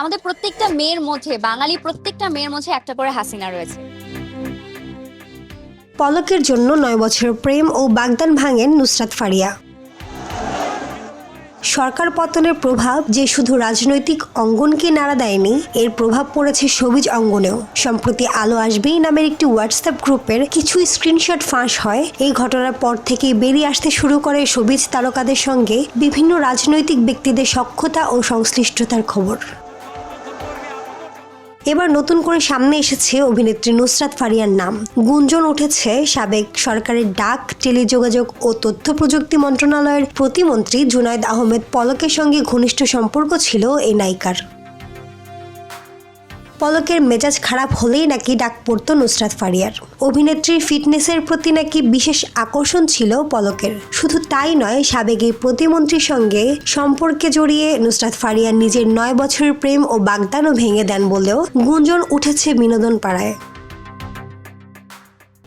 আমাদের প্রত্যেকটা মেয়ের মধ্যে বাঙালি প্রত্যেকটা মেয়ের মধ্যে একটা করে হাসিনা রয়েছে। পলকের জন্য নয় বছরের প্রেম ও বাগদান ভাঙেন নুসরাত ফারিয়া। সরকার পতনের প্রভাব যে শুধু রাজনৈতিক অঙ্গনকে নাড়া দেয়নি, এর প্রভাব পড়েছে সবুজ অঙ্গনেও। সম্প্রতি আলো আসবেই নামের একটি হোয়াটসঅ্যাপ গ্রুপের কিছু স্ক্রিনশট ফাঁস হয়। এই ঘটনার পর থেকে বেরিয়ে আসতে শুরু করে সবিজ তারকাদের সঙ্গে বিভিন্ন রাজনৈতিক ব্যক্তিদের সক্ষতা ও সংশ্লিষ্টতার খবর। এবার নতুন করে সামনে এসেছে অভিনেত্রী নুসরাত ফারিয়ার নাম। গুঞ্জন উঠেছে সাবেক সরকারের ডাক, টেলিযোগাযোগ ও তথ্য প্রযুক্তি মন্ত্রণালয়ের প্রতিমন্ত্রী জুনায়দ আহমেদ পলকের সঙ্গে ঘনিষ্ঠ সম্পর্ক ছিল এই নায়িকার। পলকের মেজাজ খারাপ হলেই নাকি ডাক পড়ত নুসরাত ফারিয়ার। অভিনেত্রীর ফিটনেসের প্রতি নাকি বিশেষ আকর্ষণ ছিল পলকের। শুধু তাই নয়, সাবেক এই প্রতিমন্ত্রীর সঙ্গে সম্পর্কে জড়িয়ে নুসরাত ফারিয়ার নিজের নয় বছরের প্রেম ও বাগদানও ভেঙে দেন বলেও গুঞ্জন উঠেছে বিনোদন পাড়ায়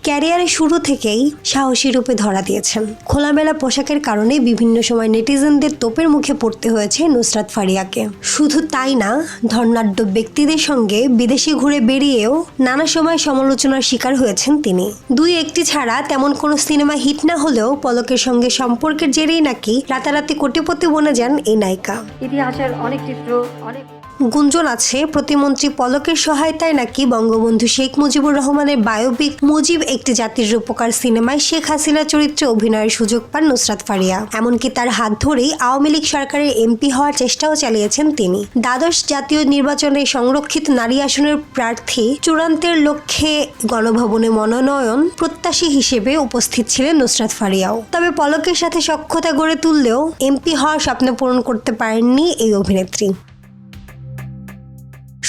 ক্যারিয়ারের শুরু থেকেই সাহসী রূপে ধরা দিয়েছেন। খোলামেলা পোশাকের কারণে বিভিন্ন সময় নেটিজেনদের তোপের মুখে পড়তে হয়েছে নুসরাত ফারিয়াকে। শুধু তাই না ধর্নাঢ্য ব্যক্তিদের সঙ্গে বিদেশে ঘুরে বেরিয়েও নানা সময় সমালোচনার শিকার হয়েছেন তিনি। দুই একটি ছাড়া তেমন কোনো সিনেমা হিট না হলেও পলকের সঙ্গে সম্পর্কের জেরেই নাকি রাতারাতি কোটিপতি বনে যান এই নায়িকা। ইতিহাসের অনেক চিত্র, অনেক গুঞ্জন আছে, প্রতিমন্ত্রী পলকের সহায়তায় নাকি বঙ্গবন্ধু শেখ মুজিবুর রহমানের বায়োপিক মুজিব একটি জাতির রূপকার সিনেমায় শেখ হাসিনা চরিত্রে অভিনয়ের সুযোগ পান নুসরাত ফারিয়া। এমনকি তার হাত ধরেই আওয়ামী লীগ সরকারের এমপি হওয়ার চেষ্টাও চালিয়েছেন তিনি। দ্বাদশ জাতীয় নির্বাচনে সংরক্ষিত নারী আসনের প্রার্থী চূড়ান্তের লক্ষ্যে গণভবনে মনোনয়ন প্রত্যাশী হিসেবে উপস্থিত ছিলেন নুসরাত ফারিয়াও। তবে পলকের সাথে সক্ষতা গড়ে তুললেও এমপি হওয়ার স্বপ্ন পূরণ করতে পারেননি এই অভিনেত্রী।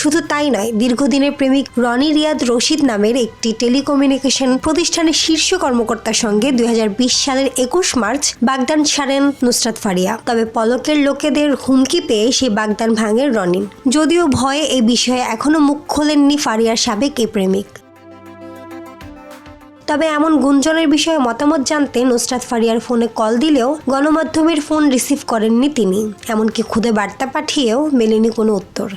শুধু তাই নয়, দীর্ঘদিনের প্রেমিক রনি রিয়াদ রশিদ নামের একটি টেলিকমিউনিকেশন প্রতিষ্ঠানের শীর্ষ কর্মকর্তার সঙ্গে দুই হাজার বিশ সালের একুশ মার্চ বাগদান সারেন নুসরাত ফারিয়া। তবে পলকের লোকেদের হুমকি পেয়ে সেই বাগদান ভাঙেন রনিন যদিও ভয়ে এই বিষয়ে এখনও মুখ খোলেননি ফারিয়ার সাবেক এই প্রেমিক। তবে এমন গুঞ্জনের বিষয়ে মতামত জানতে নুসরাত ফারিয়ার ফোনে কল দিলেও গণমাধ্যমের ফোন রিসিভ করেননি তিনি। এমনকি খুদে বার্তা পাঠিয়েও মেলেনি কোনো উত্তর।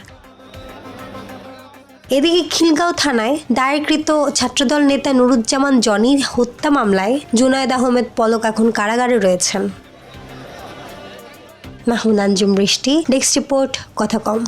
এদিকে খিলগাঁও থানায় দায়েরকৃত ছাত্রদল নেতা নুরুজ্জামান জনির হত্যা মামলায় জুনায়দ আহমেদ পলক এখন কারাগারে রয়েছেন। মাহমুদ আঞ্জুম বৃষ্টি, ডেস্ক রিপোর্ট, কথা কম।